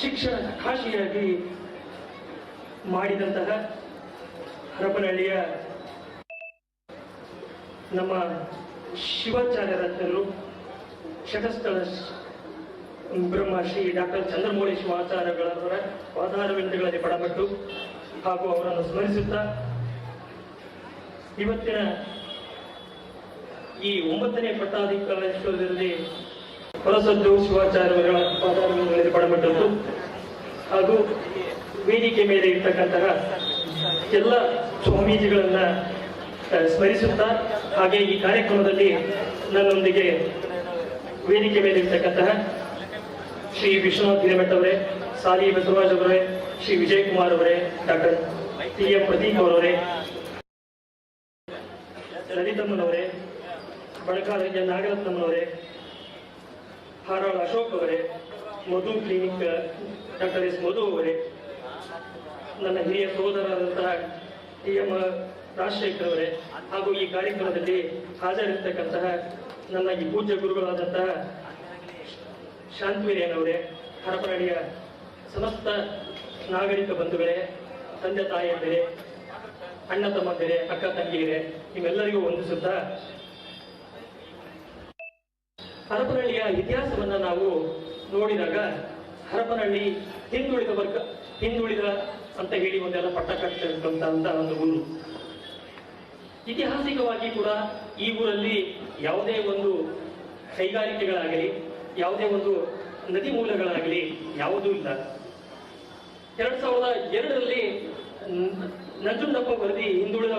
ಶಿಕ್ಷಣ ಕಾಶಿಯಾಗಿ ಮಾಡಿದಂತಹ ಹರಪನಹಳ್ಳಿಯ ನಮ್ಮ ಶಿವಾಚಾರ್ಯ ರತ್ನರು ಶತಸ್ಥಳ ಬ್ರಹ್ಮ ಶ್ರೀ ಡಾಕ್ಟರ್ ಚಂದ್ರಮೌಳಿ ಶಿವಾಚಾರ್ಯಗಳವರ ಪಾದಾರವಿಂದಗಳಲ್ಲಿ ಪಡಪಟ್ಟು ಹಾಗೂ ಅವರನ್ನು ಸ್ಮರಿಸುತ್ತಾ, ಇವತ್ತಿನ ಈ ಒಂಬತ್ತನೇ ಪಟ್ಟಾಧಿಕಾರಿಗಳಲ್ಲಿ ಹೊರಸದ್ದು ಶಿವಾಚಾರ್ಯಗಳ ಪಾದಾರವಿಂದಗಳಲ್ಲಿ ಪಡಪಟ್ಟದ್ದು ಹಾಗೂ ವೇದಿಕೆ ಮೇಲೆ ಇರ್ತಕ್ಕಂತಹ ಎಲ್ಲ ಸ್ವಾಮೀಜಿಗಳನ್ನ ಸ್ಮರಿಸುತ್ತಾ, ಹಾಗೆ ಈ ಕಾರ್ಯಕ್ರಮದಲ್ಲಿ ನನ್ನೊಂದಿಗೆ ವೇದಿಕೆ ಮೇಲೆ ಇರ್ತಕ್ಕಂತಹ ಶ್ರೀ ವಿಶ್ವನಾಥ್ ಹಿರೇಮಠ ಅವರೇ, ಸಾಲಿ ಬಸವರಾಜ್ ಅವರೇ, ಶ್ರೀ ವಿಜಯ್ ಕುಮಾರ್ ಅವರೇ, ಡಾಕ್ಟರ್ ಟಿ ಎಂ ಪ್ರದೀಪ್ ಅವರವರೇ, ಲಲಿತಮ್ಮನವರೇ ಬಳಕಾರ ನಾಗರತ್ನಮ್ಮನವರೇ ಹಾರಾಳ ಅಶೋಕ್ ಅವರೇ, Madhu clinic doctor S Madhu ಅವರೇ, ನನ್ನ ಹಿರಿಯ ಸಹೋದರರಾದಂತಹ ಟಿ ಎಂ ರಾಜಶೇಖರ್ ಅವರೇ, ಹಾಗೂ ಈ ಕಾರ್ಯಕ್ರಮದಲ್ಲಿ ಹಾಜರಿರ್ತಕ್ಕಂತಹ ನನ್ನ ಈ ಪೂಜ್ಯ ಗುರುಗಳಾದಂತಹ ಶಾಂತವೀರ್ಯನವರೇ ಹರಪನಹಳ್ಳಿಯ ಸಮಸ್ತ ನಾಗರಿಕ ಬಂಧುಗಳೇ, ತಂದೆ ತಾಯಿಯಂದಿರೇ ಅಣ್ಣ ತಮ್ಮಂದಿರೇ, ಅಕ್ಕ ತಂಗಿಯರೇ, ನಿಮ್ಮೆಲ್ಲರಿಗೂ ವಂದಿಸುತ್ತಾ ಹರಪನಹಳ್ಳಿಯ ಇತಿಹಾಸವನ್ನು ನಾವು ನೋಡಿದಾಗ ಹರಪನಹಳ್ಳಿ ಹಿಂದುಳಿದ ವರ್ಗ, ಹಿಂದುಳಿದ ಅಂತ ಹೇಳಿ ಒಂದೆಲ್ಲ ಪಟ್ಟ ಕಟ್ಟಿರ್ತಕ್ಕಂಥ ಒಂದು ಊರು. ಐತಿಹಾಸಿಕವಾಗಿ ಕೂಡ ಈ ಊರಲ್ಲಿ ಯಾವುದೇ ಒಂದು ಕೈಗಾರಿಕೆಗಳಾಗಲಿ, ಯಾವುದೇ ಒಂದು ನದಿ ಮೂಲಗಳಾಗಲಿ ಯಾವುದೂ ಇಲ್ಲ. ಎರಡ್ ಸಾವಿರದ ಎರಡರಲ್ಲಿ ನಂಜುಂಡಪ್ಪ ವರದಿ ಹಿಂದುಳಿದ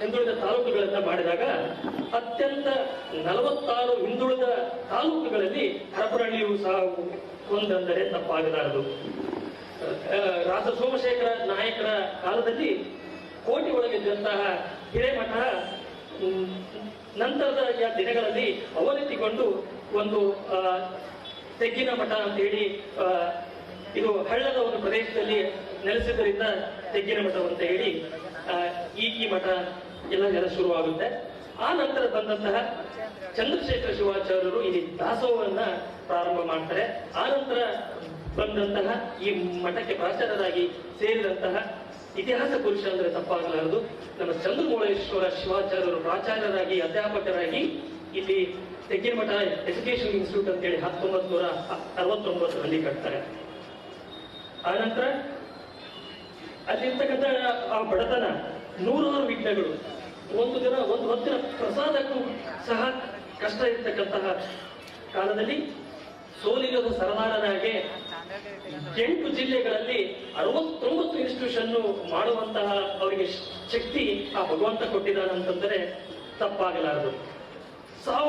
ಹಿಂದುಳಿದ ತಾಲೂಕುಗಳನ್ನು ಮಾಡಿದಾಗ ಅತ್ಯಂತ ನಲವತ್ತಾರು ಹಿಂದುಳಿದ ತಾಲೂಕುಗಳಲ್ಲಿ ಹರಪನಹಳ್ಳಿಯು ಸಹ ಒಂದಂದರೆ ತಪ್ಪಾಗಲಾರದು. ರಾಜ ಸೋಮಶೇಖರ ನಾಯಕರ ಕಾಲದಲ್ಲಿ ಕೋಟಿ ಒಳಗಿದ್ದಂತಹ ಹಿರೇಮಠ ನಂತರದ ದಿನಗಳಲ್ಲಿ ಅವನತಿಗೊಂಡು ಒಂದು ತೆಗ್ಗಿನ ಮಠ ಅಂತ ಹೇಳಿ ಇದು ಹಳ್ಳದ ಒಂದು ಪ್ರದೇಶದಲ್ಲಿ ನೆಲೆಸಿದ್ದರಿಂದ ತೆಗ್ಗಿನ ಮಠ ಅಂತ ಹೇಳಿ ಈ ಮಠ ಎಲ್ಲ ಎಲ್ಲ ಶುರುವಾಗುತ್ತೆ. ಆ ನಂತರ ಬಂದಂತಹ ಚಂದ್ರಶೇಖರ ಶಿವಾಚಾರ್ಯರು ಇಲ್ಲಿ ದಾಸೋಹವನ್ನ ಪ್ರಾರಂಭ ಮಾಡ್ತಾರೆ. ಆ ನಂತರ ಬಂದಂತಹ ಈ ಮಠಕ್ಕೆ ಪ್ರಾಚಾರ್ಯರಾಗಿ ಸೇರಿದಂತಹ ಇತಿಹಾಸ ಪುರುಷ ಅಂದ್ರೆ ತಪ್ಪಾಗಲಾರದು. ನಮ್ಮ ಚಂದ್ರಮೌಳೇಶ್ವರ ಶಿವಾಚಾರ್ಯರು ಪ್ರಾಚಾರ್ಯರಾಗಿ, ಅಧ್ಯಾಪಕರಾಗಿ ಇಲ್ಲಿ ತೆಗ್ಗಿನಮಠ ಎಜುಕೇಶನ್ ಇನ್ಸ್ಟಿಟ್ಯೂಟ್ ಅಂತೇಳಿ ಹತ್ತೊಂಬತ್ತು ನೂರ ಅರವತ್ತೊಂಬತ್ತರಲ್ಲಿ ಕಟ್ತಾರೆ. ಆನಂತರ ಅಲ್ಲಿರ್ತಕ್ಕಂಥ ಆ ಬಡತನ, ನೂರಾರು ವಿಘ್ನಗಳು. ಒಂದು ದಿನ, ಒಂದು ಹೊತ್ತಿನ ಪ್ರಸಾದಕ್ಕೂ ಸಹ ಕಷ್ಟ ಇರ್ತಕ್ಕಂತಹ ಕಾಲದಲ್ಲಿ ಸೋಲಿಗದ ಸರದಾರನಾಗೆ ಎಂಟು ಜಿಲ್ಲೆಗಳಲ್ಲಿ ಅರವತ್ತೊಂಬತ್ತು ಇನ್ಸ್ಟಿಟ್ಯೂಷನ್ ಮಾಡುವಂತಹ ಅವರಿಗೆ ಶಕ್ತಿ ಆ ಭಗವಂತ ಕೊಟ್ಟಿದ್ದಾನಂತಂದರೆ ತಪ್ಪಾಗಲಾರದು. ಸಾವ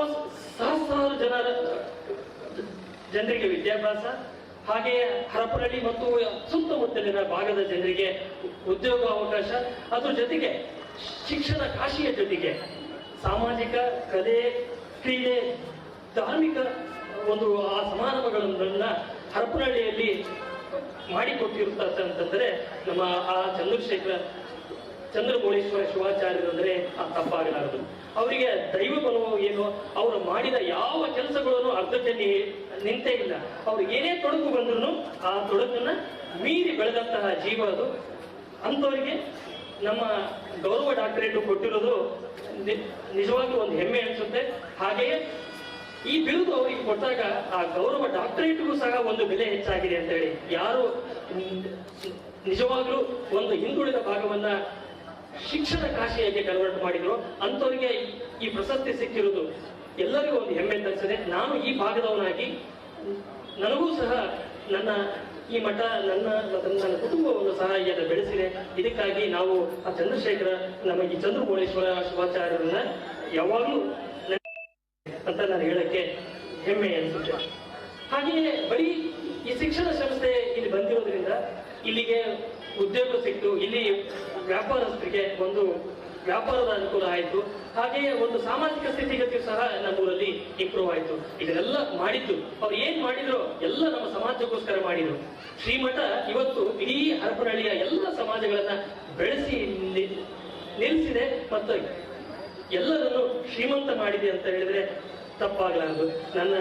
ಸಹಸ್ರಾರು ಜನರ ಜನರಿಗೆ ವಿದ್ಯಾಭ್ಯಾಸ ಹಾಗೆಯೇ ಹರಪನಹಳ್ಳಿ ಮತ್ತು ಸುತ್ತಮುತ್ತಲಿನ ಭಾಗದ ಜನರಿಗೆ ಉದ್ಯೋಗ ಅವಕಾಶ. ಅದ್ರ ಜೊತೆಗೆ ಶಿಕ್ಷಣ ಕಾಶಿಯ ಜೊತೆಗೆ ಸಾಮಾಜಿಕ ಕಲೆ, ಕ್ರೀಡೆ, ಧಾರ್ಮಿಕ ಒಂದು ಆ ಸಮಾರಂಭಗಳನ್ನ ಹರಪನಹಳ್ಳಿಯಲ್ಲಿ ಮಾಡಿಕೊಟ್ಟಿರುತ್ತಾರೆ ಅಂತಂದ್ರೆ ನಮ್ಮ ಆ ಚಂದ್ರಶೇಖರ, ಚಂದ್ರಮೌಳೇಶ್ವರ ಶಿವಾಚಾರ್ಯರು ಅಂದ್ರೆ ಆ ತಪ್ಪಾಗಲಾರದು. ಅವರಿಗೆ ದೈವ ಬಲವೋ ಏನು? ಅವರು ಮಾಡಿದ ಯಾವ ಕೆಲಸಗಳನ್ನು ಅರ್ಧಕ್ಕೆ ನಿ- ನಿಂತೇ ಇಲ್ಲ ಅವ್ರು ಏನೇ ತೊಡಕು ಬಂದ್ರು ಆ ತೊಡಕನ್ನ ಮೀರಿ ಬೆಳೆದಂತಹ ಜೀವ ಅದು. ಅಂಥವರಿಗೆ ನಮ್ಮ ಗೌರವ ಡಾಕ್ಟರೇಟು ಕೊಟ್ಟಿರೋದು ನಿಜವಾಗಿ ಒಂದು ಹೆಮ್ಮೆ ಅನಿಸುತ್ತೆ. ಹಾಗೆಯೇ ಈ ಬಿರುದು ಅವರಿಗೆ ಕೊಟ್ಟಾಗ ಆ ಗೌರವ ಡಾಕ್ಟರೇಟ್ಗೂ ಸಹ ಒಂದು ಬೆಲೆ ಹೆಚ್ಚಾಗಿದೆ ಅಂತ ಹೇಳಿ ಯಾರು ನಿಜವಾಗ್ಲೂ ಒಂದು ಹಿಂದುಳಿದ ಭಾಗವನ್ನ ಶಿಕ್ಷಣ ಕಾಶಿಯಾಗಿ ಕನ್ವರ್ಟ್ ಮಾಡಿದ್ರು. ಅಂಥವರಿಗೆ ಈ ಪ್ರಶಸ್ತಿ ಸಿಕ್ಕಿರುವುದು ಎಲ್ಲರಿಗೂ ಒಂದು ಹೆಮ್ಮೆ ತರಿಸಿದೆ. ನಾನು ಈ ಭಾಗದವನಾಗಿ ನನಗೂ ಸಹ ನನ್ನ ಈ ಮಠ, ನನ್ನ ಮತ್ತು ನನ್ನ ಕುಟುಂಬವನ್ನು ಸಹ ಇದನ್ನು ಬೆಳೆಸಿದೆ. ಇದಕ್ಕಾಗಿ ನಾವು ಆ ಚಂದ್ರಶೇಖರ ನಮ್ಮ ಈ ಚಂದ್ರಮೌಳೇಶ್ವರ ಶಿವಾಚಾರ್ಯರನ್ನ ಯಾವಾಗಲೂ ಅಂತ ನಾನು ಹೇಳಕ್ಕೆ ಹೆಮ್ಮೆ ಅನಿಸುತ್ತೆ ಹಾಗೆಯೇ ಬರೀ ಈ ಶಿಕ್ಷಣ ಸಂಸ್ಥೆ ಇಲ್ಲಿ ಬಂದಿರೋದ್ರಿಂದ ಇಲ್ಲಿಗೆ ಉದ್ಯೋಗ ಸಿಕ್ತು, ಇಲ್ಲಿ ವ್ಯಾಪಾರಸ್ಥರಿಗೆ ಒಂದು ವ್ಯಾಪಾರದ ಅನುಕೂಲ ಆಯಿತು. ಹಾಗೆಯೇ ಒಂದು ಸಾಮಾಜಿಕ ಸ್ಥಿತಿಗತಿ ಸಹ ನಮ್ಮೂರಲ್ಲಿ ಇಂಪ್ರೂವ್ ಆಯಿತು. ಇದನ್ನೆಲ್ಲ ಮಾಡಿದ್ದು, ಅವ್ರು ಏನ್ ಮಾಡಿದ್ರು ಎಲ್ಲ ನಮ್ಮ ಸಮಾಜಕ್ಕೋಸ್ಕರ ಮಾಡಿದ್ರು. ಶ್ರೀಮಠ ಇವತ್ತು ಇಡೀ ಹರಪನಹಳ್ಳಿಯ ಎಲ್ಲ ಸಮಾಜಗಳನ್ನ ಬೆಳೆಸಿ ನಿಲ್ಲಿಸಿದೆ ಮತ್ತು ಎಲ್ಲರನ್ನು ಶ್ರೀಮಂತ ಮಾಡಿದೆ ಅಂತ ಹೇಳಿದ್ರೆ ತಪ್ಪಾಗಲಾರದು. ನನ್ನ,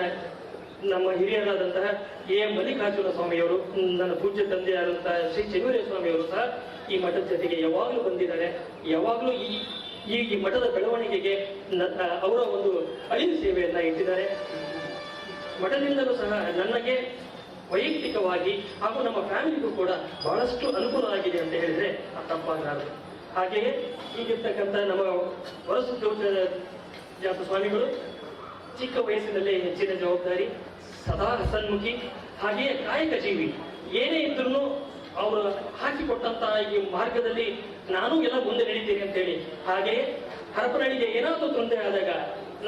ನಮ್ಮ ಹಿರಿಯರಾದಂತಹ ಎ ಎಂ ಮಲ್ಲಿಕಾರ್ಜುನ ಸ್ವಾಮಿಯವರು, ನನ್ನ ಪೂಜ್ಯ ತಂದೆಯಾದಂತಹ ಶ್ರೀ ಚೆನ್ನೂರೇ ಸ್ವಾಮಿಯವರು ಸಹ ಈ ಮಠದ ಜೊತೆಗೆ ಯಾವಾಗಲೂ ಬಂದಿದ್ದಾರೆ. ಯಾವಾಗಲೂ ಈ ಈ ಈ ಮಠದ ಬೆಳವಣಿಗೆಗೆ ಅವರ ಒಂದು ಐದು ಸೇವೆಯನ್ನ ಇಟ್ಟಿದ್ದಾರೆ. ಮಠದಿಂದಲೂ ಸಹ ನನಗೆ ವೈಯಕ್ತಿಕವಾಗಿ ಹಾಗೂ ನಮ್ಮ ಫ್ಯಾಮಿಲಿಗೂ ಕೂಡ ಬಹಳಷ್ಟು ಅನುಕೂಲ ಆಗಿದೆ ಅಂತ ಹೇಳಿದ್ರೆ ಆ ತಪ್ಪಾಗಲಾರದು ಹಾಗೆಯೇ ಈಗಿರ್ತಕ್ಕಂಥ ನಮ್ಮ ವರಸು ಜಾತ ಸ್ವಾಮಿಗಳು ಚಿಕ್ಕ ವಯಸ್ಸಿನಲ್ಲೇ ಹೆಚ್ಚಿನ ಜವಾಬ್ದಾರಿ, ಸದಾ ಹಸನ್ಮುಖಿ, ಹಾಗೆಯೇ ಕಾಯಕ ಜೀವಿ. ಏನೇ ಇದ್ರೂ ಅವರು ಹಾಕಿಕೊಟ್ಟಂತಹ ಈ ಮಾರ್ಗದಲ್ಲಿ ನಾನು ಎಲ್ಲ ಮುಂದೆ ನಡೀತೀನಿ ಅಂತೇಳಿ ಹಾಗೆ ಹರಪನಹಳ್ಳಿಗೆ ಏನಾದರೂ ತೊಂದರೆ ಆದಾಗ,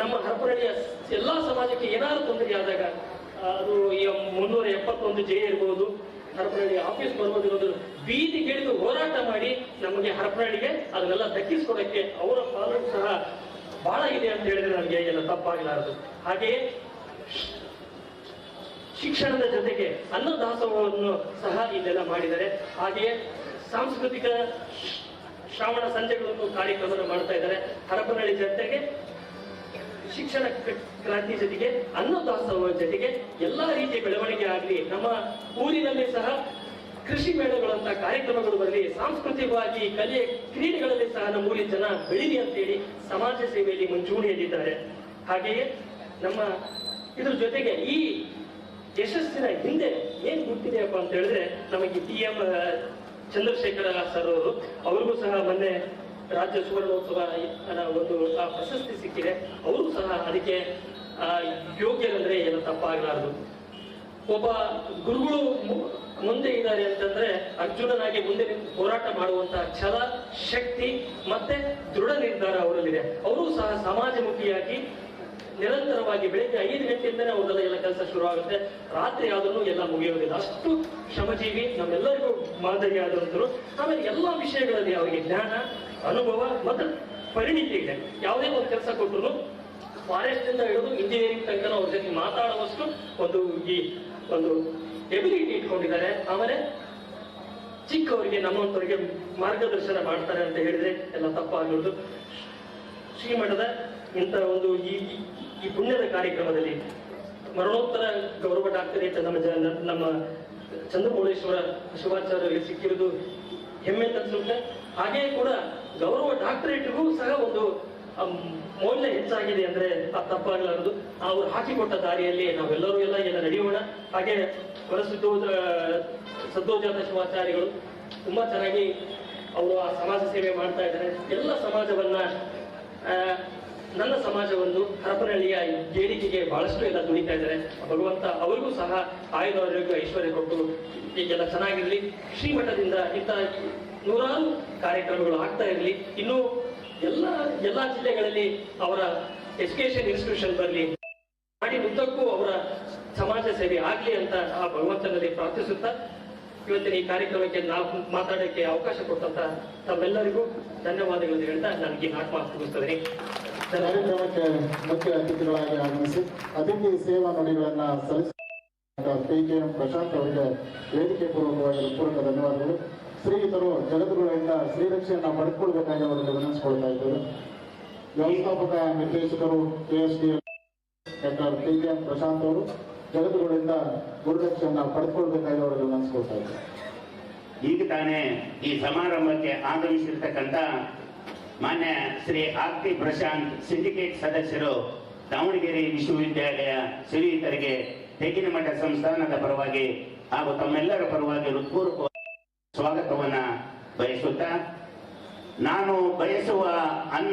ನಮ್ಮ ಹರಪನಹಳ್ಳಿಯ ಎಲ್ಲಾ ಸಮಾಜಕ್ಕೆ ಏನಾದರೂ ತೊಂದರೆ ಆದಾಗ ಅದು ಈ ಮುನ್ನೂರ ಎಪ್ಪತ್ತೊಂದು ಜೆ ಇರ್ಬೋದು, ಹರಪನಹಳ್ಳಿ ಆಫೀಸ್ ಬರ್ಬೋದು ಬೀದಿ ಬೀದಿಗಿಳಿದು ಹೋರಾಟ ಮಾಡಿ ನಮಗೆ ಹರಪನಹಳ್ಳಿಗೆ ಅದನ್ನೆಲ್ಲ ದಕ್ಕಿಸ್ಕೊಡಕ್ಕೆ ಅವರ ಪಾಲು ಸಹ ಬಹಳ ಇದೆ ಅಂತ ಹೇಳಿದ್ರೆ ನನಗೆ ಎಲ್ಲ ತಪ್ಪಾಗಲಾರದು. ಹಾಗೆಯೇ ಶಿಕ್ಷಣದ ಜೊತೆಗೆ ಅನ್ನದಾಸೋಹವನ್ನು ಸಹ ಇಲ್ಲೆಲ್ಲ ಮಾಡಿದ್ದಾರೆ. ಹಾಗೆಯೇ ಸಾಂಸ್ಕೃತಿಕ ಶ್ರಾವಣ ಸಂಜೆಗಳನ್ನು ಕಾರ್ಯಕ್ರಮವನ್ನು ಮಾಡ್ತಾ ಇದ್ದಾರೆ. ಹರಪನಹಳ್ಳಿ ಜನತೆಗೆ, ಶಿಕ್ಷಣ ಕ್ರಾಂತಿ ಜೊತೆಗೆ, ಅನ್ನದಾಸೋಹ ಜೊತೆಗೆ ಎಲ್ಲಾ ರೀತಿಯ ಬೆಳವಣಿಗೆ ಆಗಲಿ, ನಮ್ಮ ಊರಿನಲ್ಲಿ ಸಹ ಕೃಷಿ ಮೇಳಗಳಂತ ಕಾರ್ಯಕ್ರಮಗಳು ಬರಲಿ, ಸಾಂಸ್ಕೃತಿಕವಾಗಿ ಕಲೆ ಕ್ರೀಡೆಗಳಲ್ಲಿ ಸಹ ನಮ್ಮ ಊರಿನ ಜನ ಬೆಳೀಲಿ ಅಂತೇಳಿ ಸಮಾಜ ಸೇವೆಯಲ್ಲಿ ಮುಂಚೂಣಿಯಲ್ಲಿದ್ದಾರೆ. ಹಾಗೆಯೇ ನಮ್ಮ ಇದ್ರ ಜೊತೆಗೆ ಈ ಯಶಸ್ಸಿನ ಹಿಂದೆ ಏನ್ ಗುರ್ತಿದೆಯಪ್ಪ ಅಂತ ಹೇಳಿದ್ರೆ, ನಮಗೆ ಟಿ ಎಂ ಚಂದ್ರಶೇಖರ ಸರ್ ಅವರು, ಅವ್ರಿಗೂ ಸಹ ಮೊನ್ನೆ ರಾಜ್ಯ ಸುವರ್ಣೋತ್ಸವ ಒಂದು ಪ್ರಶಸ್ತಿ ಸಿಕ್ಕಿದೆ. ಅವರು ಸಹ ಅದಕ್ಕೆ ಯೋಗ್ಯರಂದ್ರೆ ಏನು ತಪ್ಪಾಗಲಾರದು. ಒಬ್ಬ ಗುರುಗಳು ಮುಂದೆ ಇದ್ದಾರೆ ಅಂತಂದ್ರೆ ಅರ್ಜುನನಾಗಿ ಮುಂದೆ ಹೋರಾಟ ಮಾಡುವಂತಹ ಛಲ, ಶಕ್ತಿ ಮತ್ತೆ ದೃಢ ನಿರ್ಧಾರ ಅವರಲ್ಲಿದೆ. ಅವರು ಸಹ ಸಮಾಜಮುಖಿಯಾಗಿ ನಿರಂತರವಾಗಿ ಬೆಳಿಗ್ಗೆ ಐದು ಗಂಟೆಯಿಂದನೇ ಅವ್ರದೆಲ್ಲ ಎಲ್ಲ ಕೆಲಸ ಶುರು ಆಗುತ್ತೆ. ರಾತ್ರಿ ಆದ್ರೂ ಎಲ್ಲ ಮುಗಿಯೋದಿಲ್ಲ. ಅಷ್ಟು ಶ್ರಮಜೀವಿ ನಮ್ಮೆಲ್ಲರಿಗೂ ಮಾದರಿಯಾದಂತರು ಆಮೇಲೆ ಎಲ್ಲ ವಿಷಯಗಳಲ್ಲಿ ಅವರಿಗೆ ಜ್ಞಾನ, ಅನುಭವ ಮತ್ತು ಪರಿಣಿತಿ ಇದೆ. ಯಾವುದೇ ಒಂದು ಕೆಲಸ ಕೊಟ್ಟರು ಫಾರೆಸ್ಟ್ ಇಂದ ಹಿಡಿದು ಇಂಜಿನಿಯರಿಂಗ್ ತನಕ ಅವ್ರ ಜೊತೆ ಮಾತಾಡುವಷ್ಟು ಒಂದು ಈ ಒಂದು ಎಬಿಲಿಟಿ ಇಟ್ಕೊಂಡಿದ್ದಾರೆ. ಆಮೇಲೆ ಚಿಕ್ಕವರಿಗೆ, ನಮ್ಮಂತವರಿಗೆ ಮಾರ್ಗದರ್ಶನ ಮಾಡ್ತಾರೆ ಅಂತ ಹೇಳಿದ್ರೆ ಎಲ್ಲ ತಪ್ಪಾಗಿರೋದು ಶ್ರೀಮಠದ ಇಂಥ ಒಂದು ಈ ಕಾರ್ಯಕ್ರಮದಲ್ಲಿ ಮರಣೋತ್ತರ ಗೌರವ ಡಾಕ್ಟರೇಟ್ ನಮ್ಮ ನಮ್ಮ ಚಂದ್ರಮೌಳೇಶ್ವರ ಶಿವಾಚಾರ್ಯರಿಗೆ ಸಿಕ್ಕಿರುವುದು ಹೆಮ್ಮೆ ತರಿಸುತ್ತೆ ಹಾಗೆಯೇ ಕೂಡ ಗೌರವ ಡಾಕ್ಟರೇಟ್ಗೂ ಸಹ ಒಂದು ಮೌಲ್ಯ ಹೆಚ್ಚಾಗಿದೆ ಅಂದ್ರೆ ಆ ತಪ್ಪಾಗಲಾರದು. ಅವ್ರು ಹಾಕಿಕೊಟ್ಟ ದಾರಿಯಲ್ಲಿ ನಾವೆಲ್ಲರೂ ಎಲ್ಲ ಎಲ್ಲ ನಡೆಯೋಣ. ಹಾಗೆ ಹೊರಸುತ್ತೋದ ಸದ್ದೋಜಾತ ಶಿವಾಚಾರ್ಯಗಳು ತುಂಬಾ ಚೆನ್ನಾಗಿ ಅವರು ಆ ಸಮಾಜ ಸೇವೆ ಮಾಡ್ತಾ ಇದ್ದಾರೆ. ಎಲ್ಲ ಸಮಾಜವನ್ನ ನನ್ನ ಸಮಾಜವನ್ನು ಹರಪನಹಳ್ಳಿಯ ಏಳಿಗೆಗೆ ಬಹಳಷ್ಟು ಎಲ್ಲ ದುಡಿತಾ ಇದ್ದಾರೆ. ಭಗವಂತ ಅವರಿಗೂ ಸಹ ಆಯುಧ ಆರೋಗ್ಯ ಐಶ್ವರ್ಯ ಕೊಟ್ಟು ಈಗೆಲ್ಲ ಚೆನ್ನಾಗಿರಲಿ. ಶ್ರೀಮಠದಿಂದ ಇಂಥ ನೂರಾರು ಕಾರ್ಯಕ್ರಮಗಳು ಆಗ್ತಾ ಇರಲಿ. ಇನ್ನು ಎಲ್ಲ ಎಲ್ಲ ಜಿಲ್ಲೆಗಳಲ್ಲಿ ಅವರ ಎಜುಕೇಶನ್ ಇನ್ಸ್ಟಿಟ್ಯೂಷನ್ ಬರಲಿ. ಮಾಡಿ ಉದ್ದಕ್ಕೂ ಅವರ ಸಮಾಜ ಸೇವೆ ಆಗಲಿ ಅಂತ ಆ ಭಗವಂತನಲ್ಲಿ ಪ್ರಾರ್ಥಿಸುತ್ತಾ ಇವತ್ತಿನ ಈ ಕಾರ್ಯಕ್ರಮಕ್ಕೆ ನಾವು ಮಾತಾಡೋಕ್ಕೆ ಅವಕಾಶ ಕೊಟ್ಟಂತ ತಮ್ಮೆಲ್ಲರಿಗೂ ಧನ್ಯವಾದಗಳನ್ನು ಹೇಳ್ತಾ ನನಗೆ ಮಾತು ಮುಗಿಸ್ತೇನೆ ಕಾರ್ಯಕ್ರಮಕ್ಕೆ ಮುಖ್ಯ ಅತಿಥಿಗಳಾಗಿ ಆಗಮಿಸಿ ಅತಿಥಿ ಸೇವಾ ನುಡಿಗಳನ್ನ ಸಲ್ಲಿಸಿ ಪಿ ಕೆ ಎಂ ಪ್ರಶಾಂತ್ ಅವರಿಗೆ ವೇದಿಕೆ ಪೂರ್ವಕವಾಗಿ ಪೂರ್ವಕ ಧನ್ಯವಾದಗಳು. ಶ್ರೀಯುತರು ಜಗದ್ಗುರುಗಳಿಂದ ಶ್ರೀರಕ್ಷೆಯನ್ನ ಪಡೆದುಕೊಳ್ಬೇಕಾಗಿ ಅವರಿಗೆ ವಿನಂತಿಸಿಕೊಳ್ತಾ ಇದ್ದೇವೆ ವ್ಯವಸ್ಥಾಪಕ ನಿರ್ದೇಶಕರು, K S D doctor P K M Prashanth ಅವರು ಜಗದ್ಗುರುಗಳಿಂದ ಗುರುರಕ್ಷೆಯನ್ನ ಪಡೆದುಕೊಳ್ಬೇಕಾಗಿ ಅವರಿಗೆ ವಿನಂತಿಸಿಕೊಳ್ತಾ ಇದ್ದಾರೆ ಈಗ ತಾನೇ ಈ ಸಮಾರಂಭಕ್ಕೆ ಆಗಮಿಸಿರ್ತಕ್ಕಂಥ ಮಾನ್ಯ ಶ್ರೀ ಆರ್ತಿ ಪ್ರಶಾಂತ್ ಸಿಂಡಿಕೇಟ್ ಸದಸ್ಯರು ದಾವಣಗೆರೆ ವಿಶ್ವವಿದ್ಯಾಲಯ ಶ್ರೀಯುತರಿಗೆ ತೆಗಿನಮಠ ಸಂಸ್ಥಾನದ ಪರವಾಗಿ ಹಾಗೂ ತಮ್ಮೆಲ್ಲರ ಪರವಾಗಿ ಹೃತ್ಪೂರ್ವಕ ಸ್ವಾಗತವನ್ನ ಬಯಸುತ್ತಾ, ನಾನು ಬಯಸುವ ಅನ್ನ